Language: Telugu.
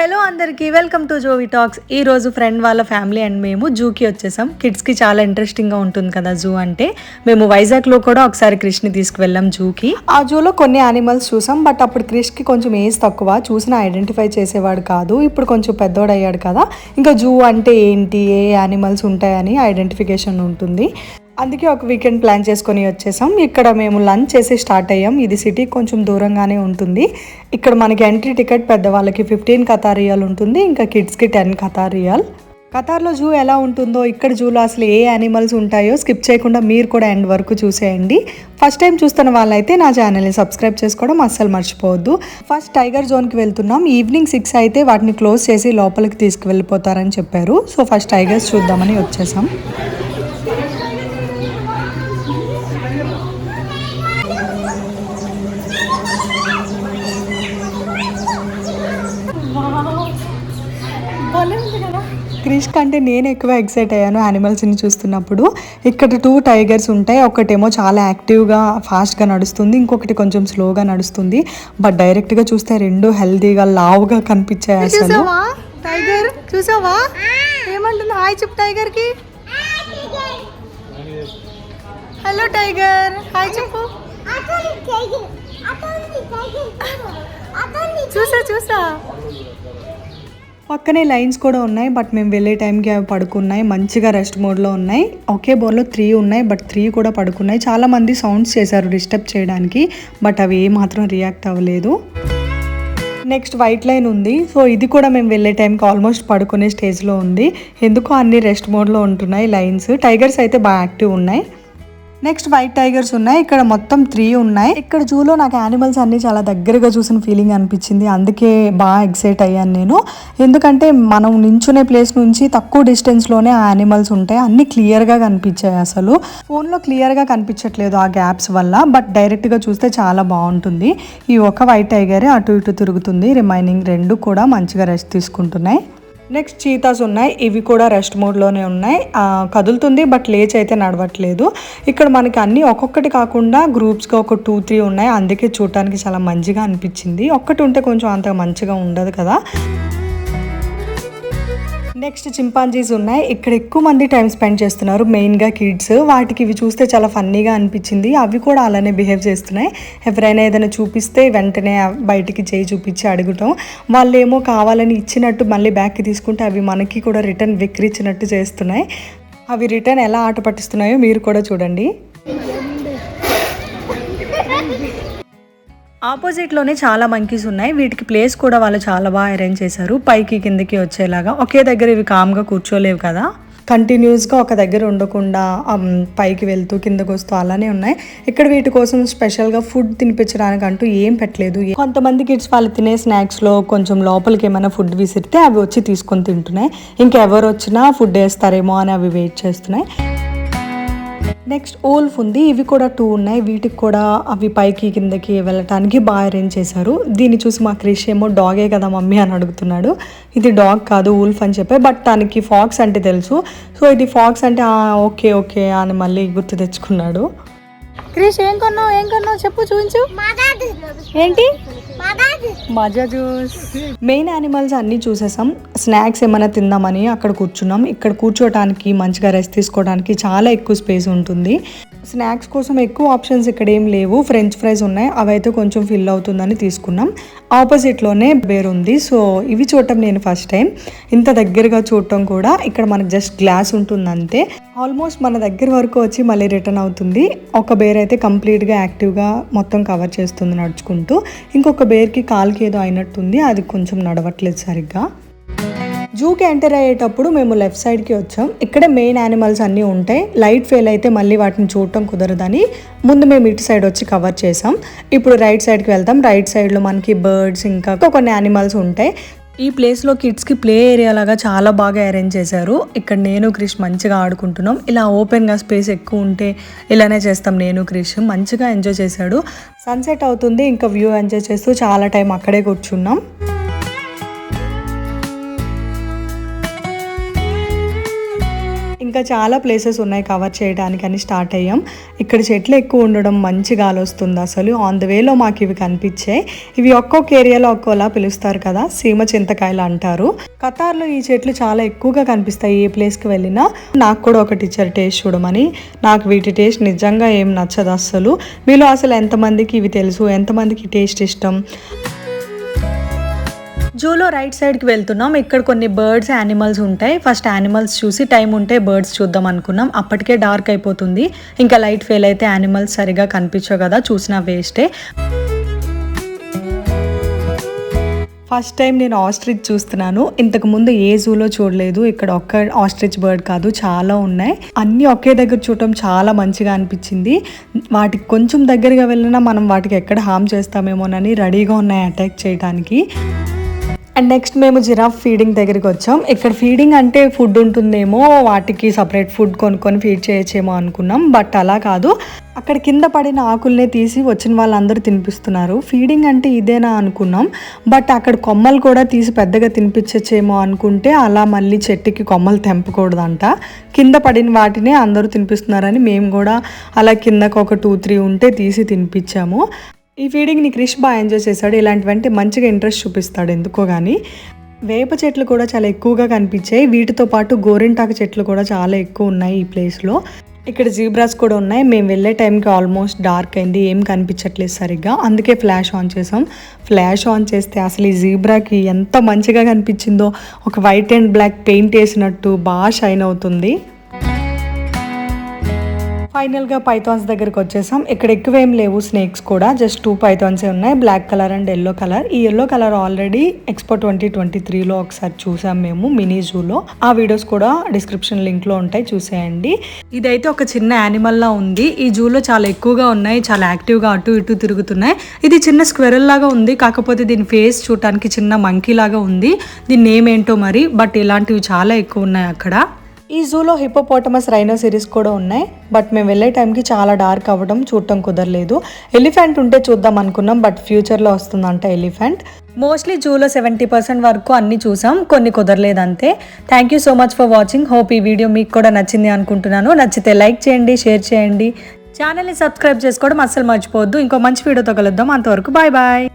హలో అందరికీ వెల్కమ్ టు జోవి టాక్స్. ఈ రోజు ఫ్రెండ్ వాళ్ళ ఫ్యామిలీ అండ్ మేము జూకి వచ్చేసాం. కిడ్స్కి చాలా ఇంట్రెస్టింగ్గా ఉంటుంది కదా జూ అంటే. మేము వైజాగ్లో కూడా ఒకసారి క్రిష్ని తీసుకువెళ్ళాం జూకి. ఆ జూలో కొన్ని యానిమల్స్ చూసాం బట్ అప్పుడు క్రిష్కి కొంచెం ఏజ్ తక్కువ. చూసిన ఐడెంటిఫై చేసేవాడు కాదు. ఇప్పుడు కొంచెం పెద్దోడు అయ్యాడు కదా. ఇంకా జూ అంటే ఏంటి ఏ యానిమల్స్ ఉంటాయని ఐడెంటిఫికేషన్ ఉంటుంది. అందుకే ఒక వీకెండ్ ప్లాన్ చేసుకొని వచ్చేసాం. ఇక్కడ మేము లంచ్ చేసి స్టార్ట్ అయ్యాం. ఇది సిటీ కొంచెం దూరంగానే ఉంటుంది. ఇక్కడ మనకి ఎంట్రీ టికెట్ పెద్దవాళ్ళకి ఫిఫ్టీన్ కతార్ ఉంటుంది. ఇంకా కిడ్స్కి టెన్ కతార్ కతార్లో జూ ఎలా ఉంటుందో ఇక్కడ జూలో అసలు ఏ యానిమల్స్ ఉంటాయో స్కిప్ చేయకుండా మీరు కూడా ఎండ్ వరకు చూసేయండి. ఫస్ట్ టైం చూస్తున్న వాళ్ళైతే నా ఛానల్ని సబ్స్క్రైబ్ చేసుకోవడం అస్సలు మర్చిపోవద్దు. ఫస్ట్ టైగర్ జోన్కి వెళ్తున్నాం. ఈవినింగ్ సిక్స్ అయితే వాటిని క్లోజ్ చేసి లోపలికి తీసుకువెళ్ళిపోతారని చెప్పారు. సో ఫస్ట్ టైగర్స్ చూద్దామని వచ్చేసాం. క్రిష్ కంటే నేను ఎక్కువ ఎక్సైట్ అయ్యాను యానిమల్స్ని చూస్తున్నప్పుడు. ఇక్కడ టూ టైగర్స్ ఉంటాయి ఒకటేమో చాలా యాక్టివ్గా ఫాస్ట్గా నడుస్తుంది ఇంకొకటి కొంచెం స్లోగా నడుస్తుంది. బట్ డైరెక్ట్గా చూస్తే రెండు హెల్తీగా లావుగా కనిపించాయి అసలు. చూసావా? టైగర్ చూసావా? ఏమంటుంది? హాయ్ చెప్పు టైగర్. కి హలో టైగర్ హాయ్ చెప్పు చూసా చూసా. పక్కనే లైన్స్ కూడా ఉన్నాయి బట్ మేము వెళ్ళే టైంకి అవి పడుకున్నాయి. మంచిగా రెస్ట్ మోడ్లో ఉన్నాయి. ఒకే బోర్లో త్రీ ఉన్నాయి బట్ త్రీ కూడా పడుకున్నాయి. చాలామంది సౌండ్స్ చేశారు డిస్టర్బ్ చేయడానికి బట్ అవి ఏ మాత్రం రియాక్ట్ అవ్వలేదు. నెక్స్ట్ వైట్ లైన్ ఉంది. సో ఇది కూడా మేము వెళ్ళే టైంకి ఆల్మోస్ట్ పడుకునే స్టేజ్లో ఉంది. ఎందుకో అన్ని రెస్ట్ మోడ్లో ఉంటున్నాయి లైన్స్. టైగర్స్ అయితే బాగా యాక్టివ్ ఉన్నాయి. నెక్స్ట్ వైట్ టైగర్స్ ఉన్నాయి. ఇక్కడ మొత్తం త్రీ ఉన్నాయి. ఇక్కడ జూలో నాకు యానిమల్స్ అన్ని చాలా దగ్గరగా చూసిన ఫీలింగ్ అనిపించింది. అందుకే బాగా ఎక్సైట్ అయ్యాను నేను. ఎందుకంటే మనం నించునే ప్లేస్ నుంచి తక్కువ డిస్టెన్స్లోనే ఆ యానిమల్స్ ఉంటాయి. అన్ని క్లియర్గా కనిపించాయి అసలు. ఫోన్లో క్లియర్గా కనిపించట్లేదు ఆ గ్యాప్స్ వల్ల. బట్ డైరెక్ట్గా చూస్తే చాలా బాగుంటుంది. ఈ ఒక వైట్ టైగరే అటు ఇటు తిరుగుతుంది. రిమైనింగ్ రెండు కూడా మంచిగా రెస్ట్ తీసుకుంటున్నాయి. నెక్స్ట్ చీతాస్ ఉన్నాయి. ఇవి కూడా రెస్ట్ మోడ్లోనే ఉన్నాయి. కదులుతుంది బట్ లేచి అయితే నడవట్లేదు. ఇక్కడ మనకి అన్ని ఒక్కొక్కటి కాకుండా గ్రూప్స్గా ఒక టూ త్రీ ఉన్నాయి. అందుకే చూడటానికి చాలా మంచిగా అనిపించింది. ఒక్కటి ఉంటే కొంచెం అంత మంచిగా ఉండదు కదా. నెక్స్ట్ చింపాంజీస్ ఉన్నాయి. ఇక్కడ ఎక్కువ మంది టైం స్పెండ్ చేస్తున్నారు మెయిన్గా కిడ్స్ వాటికి ఇవి చూస్తే చాలా ఫన్నీగా అనిపించింది. అవి కూడా అలానే బిహేవ్ చేస్తున్నాయి. ఎవరైనా ఏదైనా చూపిస్తే వెంటనే బయటికి చేయి చూపించి అడగటం వాళ్ళు ఏమో కావాలని ఇచ్చినట్టు మళ్ళీ బ్యాక్కి తీసుకుంటే అవి మనకి కూడా రిటర్న్ విక్రించినట్టు చేస్తున్నాయి. అవి రిటర్న్ ఎలా ఆట పట్టిస్తున్నాయో మీరు కూడా చూడండి. ఆపోజిట్లోనే చాలా మంకీస్ ఉన్నాయి. వీటికి ప్లేస్ కూడా వాళ్ళు చాలా బాగా అరేంజ్ చేశారు. పైకి కిందకి వచ్చేలాగా. ఒకే దగ్గర ఇవి కామ్గా కూర్చోలేవు కదా. కంటిన్యూస్గా ఒక దగ్గర ఉండకుండా um, పైకి వెళ్తూ కిందకు వస్తూ అలానే ఉన్నాయి. ఇక్కడ వీటి కోసం స్పెషల్గా ఫుడ్ తినిపించడానికి అంటూ ఏం పెట్టలేదు. కొంతమంది కిడ్స్ వాళ్ళు తినే స్నాక్స్లో కొంచెం లోపలికి ఏమైనా ఫుడ్ విసిరితే అవి వచ్చి తీసుకొని తింటున్నాయి. ఇంకెవరు వచ్చినా ఫుడ్ వేస్తారేమో అని అవి వెయిట్ చేస్తున్నాయి. నెక్స్ట్ ఓల్ఫ్ ఉంది. ఇవి కూడా టూ ఉన్నాయి. వీటికి కూడా అవి పైకి కిందకి వెళ్ళటానికి బాగా అరేంజ్ చేశారు. దీన్ని చూసి మా క్రిష్ ఏమో డాగే కదా మమ్మీ అని అడుగుతున్నాడు. ఇది డాగ్ కాదు ఊల్ఫ్ అని చెప్పి బట్ తనకి ఫాక్స్ అంటే తెలుసు. సో ఇది ఫాక్స్ అంటే ఓకే ఓకే అని మళ్ళీ గుర్తు తెచ్చుకున్నాడు. క్రిష్ ఏం కొన్నావు ఏం కొన్నావు చెప్పు చూపించు. ఏంటి? మజా జ్యూస్. మెయిన్ యానిమల్స్ అన్నీ చూసేసాం. స్నాక్స్ ఏమైనా తిందామని అక్కడ కూర్చున్నాం. ఇక్కడ కూర్చోటానికి మంచిగా రెస్ట్ తీసుకోవడానికి చాలా ఎక్కువ స్పేస్ ఉంటుంది. స్నాక్స్ కోసం ఎక్కువ ఆప్షన్స్ ఇక్కడ ఏం లేవు. ఫ్రెంచ్ ఫ్రైస్ ఉన్నాయి. అవైతే కొంచెం ఫిల్ అవుతుందని తీసుకున్నాం. ఆపోజిట్లోనే బేర్ ఉంది. సో ఇవి చూడటం నేను ఫస్ట్ టైం. ఇంత దగ్గరగా చూడటం కూడా ఇక్కడ మనకు జస్ట్ గ్లాస్ ఉంటుంది అంతే ఆల్మోస్ట్ మన దగ్గర వరకు వచ్చి మళ్ళీ రిటర్న్ అవుతుంది. ఒక బేర్ అయితే కంప్లీట్గా యాక్టివ్గా మొత్తం కవర్ చేస్తుంది నడుచుకుంటూ. ఇంకొక బేర్కి కాల్కి ఏదో అయినట్టుంది. అది కొంచెం నడవట్లేదు సరిగ్గా. జూకి ఎంటర్ అయ్యేటప్పుడు మేము లెఫ్ట్ సైడ్కి వచ్చాం. ఇక్కడ మెయిన్ యానిమల్స్ అన్నీ ఉంటాయి. లైట్ ఫెయిల్ అయితే మళ్ళీ వాటిని చూడటం కుదరదని ముందు మేము ఇటు సైడ్ వచ్చి కవర్ చేసాం ఇప్పుడు రైట్ సైడ్కి వెళ్తాం రైట్ సైడ్లో మనకి బర్డ్స్ ఇంకా కొన్ని యానిమల్స్ ఉంటాయి. ఈ ప్లేస్లో కిడ్స్కి ప్లే ఏరియా లాగా చాలా బాగా అరేంజ్ చేశారు. ఇక్కడ నేను క్రిష్ మంచిగా ఆడుకుంటున్నాం. ఇలా ఓపెన్గా స్పేస్ ఎక్కువ ఉంటే ఇలానే చేస్తాం నేను క్రిష్. మంచిగా ఎంజాయ్ చేశాడు. సన్సెట్ అవుతుంది ఇంకా వ్యూ ఎంజాయ్ చేస్తూ చాలా టైం అక్కడే కూర్చున్నాం. ఇంకా చాలా ప్లేసెస్ ఉన్నాయి కవర్ చేయడానికి అని స్టార్ట్ అయ్యాం. ఇక్కడ చెట్లు ఎక్కువ ఉండడం మంచి గాలి వస్తుంది అసలు ఆన్ ద వేలో మాకు ఇవి కనిపించాయి. ఇవి ఒక్కొక్క ఏరియాలో ఒక్కోలా పిలుస్తారు కదా సీమ చింతకాయలు అంటారు. కతార్లో ఈ చెట్లు చాలా ఎక్కువగా కనిపిస్తాయి ఏ ప్లేస్కి వెళ్ళినా. నాకు కూడా ఒకటి ఇచ్చారు టేస్ట్ చూడమని. నాకు వీటి టేస్ట్ నిజంగా ఏం నచ్చదు అస్సలు మీలో అసలు ఎంతమందికి ఇవి తెలుసు? ఎంతమందికి టేస్ట్ ఇష్టం? జూలో రైట్ సైడ్కి వెళ్తున్నాం. ఇక్కడ కొన్ని బర్డ్స్ యానిమల్స్ ఉంటాయి. ఫస్ట్ యానిమల్స్ చూసి టైం ఉంటే బర్డ్స్ చూద్దాం అనుకున్నాం. అప్పటికే డార్క్ అయిపోతుంది. ఇంకా లైట్ ఫెయిల్ అయితే యానిమల్స్ సరిగా కనిపించవు కదా చూసిన వేస్టే. ఫస్ట్ టైం నేను ఆస్ట్రిచ్ చూస్తున్నాను. ఇంతకు ముందు ఏ జూలో చూడలేదు. ఇక్కడ ఒక్క ఆస్ట్రిచ్ బర్డ్ కాదు చాలా ఉన్నాయి. అన్ని ఒకే దగ్గర చూడటం చాలా మంచిగా అనిపించింది. వాటికి కొంచెం దగ్గరగా వెళ్ళినా మనం వాటికి ఎక్కడ హామ్ చేస్తామేమోనని రెడీగా ఉన్నాయి అటాక్ చేయడానికి అండ్ నెక్స్ట్ మేము జిరాఫ్ ఫీడింగ్ దగ్గరికి వచ్చాం. ఇక్కడ ఫీడింగ్ అంటే ఫుడ్ ఉంటుందేమో వాటికి సపరేట్ ఫుడ్ కొనుక్కొని ఫీడ్ చేయొచ్చేమో అనుకున్నాం. బట్ అలా కాదు. అక్కడ కింద పడిన ఆకుల్నే తీసి వచ్చిన వాళ్ళందరూ తినిపిస్తున్నారు. ఫీడింగ్ అంటే ఇదేనా అనుకున్నాం. బట్ అక్కడ కొమ్మలు కూడా తీసి పెద్దగా తినిపించచ్చేమో అనుకుంటే అలా మళ్ళీ చెట్టుకి కొమ్మలు తెంపకూడదంట. కింద పడిన వాటినే అందరూ తినిపిస్తున్నారని మేము కూడా అలా కిందకు ఒక టూ త్రీ ఉంటే తీసి తినిపించాము. ఈ ఫీడింగ్ని క్రిష్ బాగా ఎంజాయ్ చేశాడు. ఇలాంటివంటే మంచిగా ఇంట్రెస్ట్ చూపిస్తాడు ఎందుకో కానీ వేప చెట్లు కూడా చాలా ఎక్కువగా కనిపించాయి. వీటితో పాటు గోరింటాకు చెట్లు కూడా చాలా ఎక్కువ ఉన్నాయి ఈ ప్లేస్లో ఇక్కడ జీబ్రాస్ కూడా ఉన్నాయి. మేము వెళ్ళే టైంకి ఆల్మోస్ట్ డార్క్ అయింది. ఏం కనిపించట్లేదు సరిగ్గా. అందుకే ఫ్లాష్ ఆన్ చేసాం ఫ్లాష్ ఆన్ చేస్తే అసలు ఈ జీబ్రాకి ఎంత మంచిగా కనిపించిందో. ఒక వైట్ అండ్ బ్లాక్ పెయింట్ వేసినట్టు బాగా షైన్ అవుతుంది. ఫైనల్గా పైథాన్స్ దగ్గరికి వచ్చేసాం. ఇక్కడ ఎక్కువ ఏం లేవు స్నేక్స్ కూడా. జస్ట్ టూ పైథాన్సే ఉన్నాయి. Black colour and yellow colour. ఈ yellow colour already expo twenty twenty త్రీలో ఒకసారి చూసాం మేము మినీ జూలో. ఆ వీడియోస్ కూడా డిస్క్రిప్షన్ లింక్లో ఉంటాయి. చూసేయండి. ఇదైతే ఒక చిన్న యానిమల్లా ఉంది. ఈ జూలో చాలా ఎక్కువగా ఉన్నాయి. చాలా యాక్టివ్గా అటు ఇటు తిరుగుతున్నాయి. ఇది చిన్న స్క్వెరల్ లాగా ఉంది. కాకపోతే దీని ఫేస్ చూడటానికి చిన్న మంకీ లాగా ఉంది. దీని నేమ్ ఏంటో మరి? బట్ ఇలాంటివి చాలా ఎక్కువ ఉన్నాయి అక్కడ. ఈ జూలో హిపోపోటమస్ రైనో సిరీస్ కూడా ఉన్నాయి. బట్ మేము వెళ్ళే టైంకి చాలా డార్క్ అవ్వడం చూడటం కుదరలేదు. ఎలిఫెంట్ ఉంటే చూద్దాం అనుకున్నాం. బట్ ఫ్యూచర్లో వస్తుందంట ఎలిఫెంట్. మోస్ట్లీ జూలో సెవెంటీ పర్సెంట్ వరకు అన్ని చూసాం. కొన్ని కుదరలేదు అంతే. Thank you so much for watching. Hope ఈ వీడియో మీకు కూడా నచ్చింది అనుకుంటున్నాను. నచ్చితే లైక్ చేయండి షేర్ చేయండి. ఛానల్ని సబ్స్క్రైబ్ చేసుకోవడం అస్సలు మర్చిపోవద్దు. ఇంకో మంచి వీడియోతో కలుద్దాం. అంతవరకు బాయ్ బాయ్.